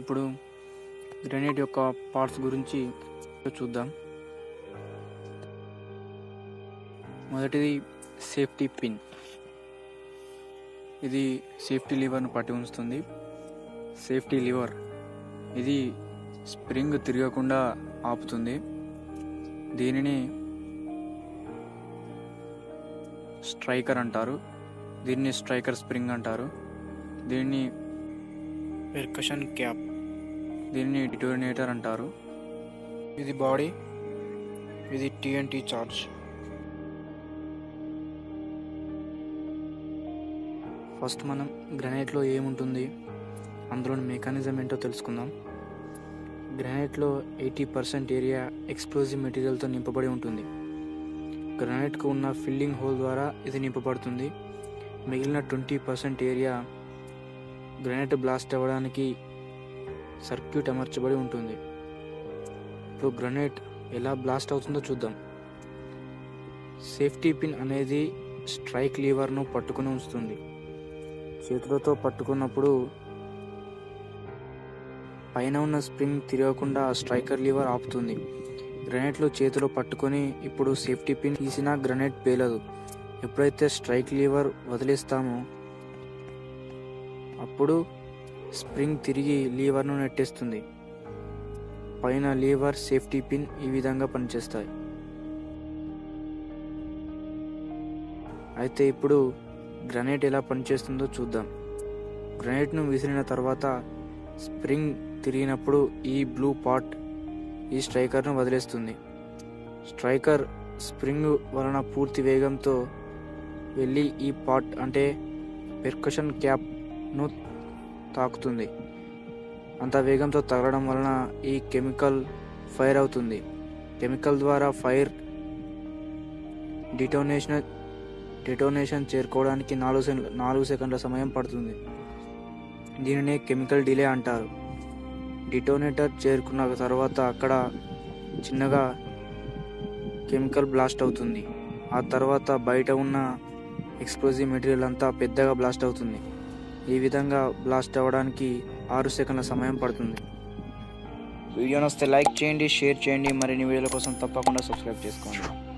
ఇప్పుడు గ్రెనేడ్ యొక్క పార్ట్స్ గురించి చూద్దాం. మొదటిది సేఫ్టీ పిన్ ఇది సేఫ్టీ లివర్ను పట్టి ఉంచుతుంది. సేఫ్టీ లివర్ ఇది స్ప్రింగ్ తిరగకుండా ఆపుతుంది. దీనిని స్ట్రైకర్ అంటారు. దీన్ని స్ట్రైకర్ స్ప్రింగ్ అంటారు. దీన్ని పెర్కషన్ క్యాప్ దీన్ని డిటోనేటర్ అంటారు. ఇది బాడీ ఇది టీఎన్టీ చార్జ్. ఫస్ట్ మనం గ్రానైట్లో ఏముంటుంది అందులోని మెకానిజం ఏంటో తెలుసుకుందాం. గ్రానైట్లో ఎయిటీ పర్సెంట్ ఏరియా ఎక్స్ప్లోజివ్ మెటీరియల్తో నింపబడి ఉంటుంది. గ్రానైట్కు ఉన్న ఫిల్లింగ్ హోల్ ద్వారా ఇది నింపబడుతుంది. మిగిలిన twenty percent area granite blast అవ్వడానికి సర్క్యూట్ అమర్చబడి ఉంటుంది. ఇప్పుడు గ్రనైట్ ఎలా బ్లాస్ట్ అవుతుందో చూద్దాం. సేఫ్టీ పిన్ అనేది స్ట్రైక్ లీవర్ను పట్టుకుని ఉంచుతుంది. చేతులతో పట్టుకున్నప్పుడు పైన ఉన్న స్ప్రింగ్ తిరగకుండా స్ట్రైకర్ లీవర్ ఆపుతుంది. గ్రనైట్లో చేతిలో పట్టుకొని ఇప్పుడు సేఫ్టీ పిన్ తీసినా గ్రనైట్ పేలదు. ఎప్పుడైతే స్ట్రైక్ లీవర్ వదిలేస్తామో అప్పుడు స్ప్రింగ్ తిరిగి లీవర్ను నెట్టేస్తుంది. పైన లీవర్ సేఫ్టీ పిన్ ఈ విధంగా పనిచేస్తాయి. అయితే ఇప్పుడు గ్రనైట్ ఎలా పనిచేస్తుందో చూద్దాం. గ్రనైట్ను విసిరిన తర్వాత స్ప్రింగ్ తిరిగినప్పుడు ఈ బ్లూ పాట్ ఈ స్ట్రైకర్ను వదిలేస్తుంది. స్ట్రైకర్ స్ప్రింగ్ వలన పూర్తి వేగంతో వెళ్ళి ఈ పాట్ అంటే పెర్కషన్ క్యాప్ను తాకుతుంది. అంత వేగంతో తగలడం వలన ఈ కెమికల్ ఫైర్ అవుతుంది. కెమికల్ ద్వారా ఫైర్ డిటోనేషన్ డిటోనేషన్ చేరుకోవడానికి నాలుగు సెకండ్ నాలుగు సెకండ్ల సమయం పడుతుంది. దీనినే కెమికల్ డిలే అంటారు. డిటోనేటర్ చేరుకున్న తర్వాత అక్కడ చిన్నగా కెమికల్ బ్లాస్ట్ అవుతుంది. ఆ తర్వాత బయట ఉన్న ఎక్స్ప్లోజివ్ మెటీరియల్ అంతా పెద్దగా బ్లాస్ట్ అవుతుంది. ఈ విధంగా బ్లాస్ట్ అవ్వడానికి ఆరు సెకండ్ల సమయం పడుతుంది. వీడియో వస్తే లైక్ చేయండి షేర్ చేయండి. మరిన్ని వీడియోల కోసం తప్పకుండా సబ్స్క్రైబ్ చేసుకోండి.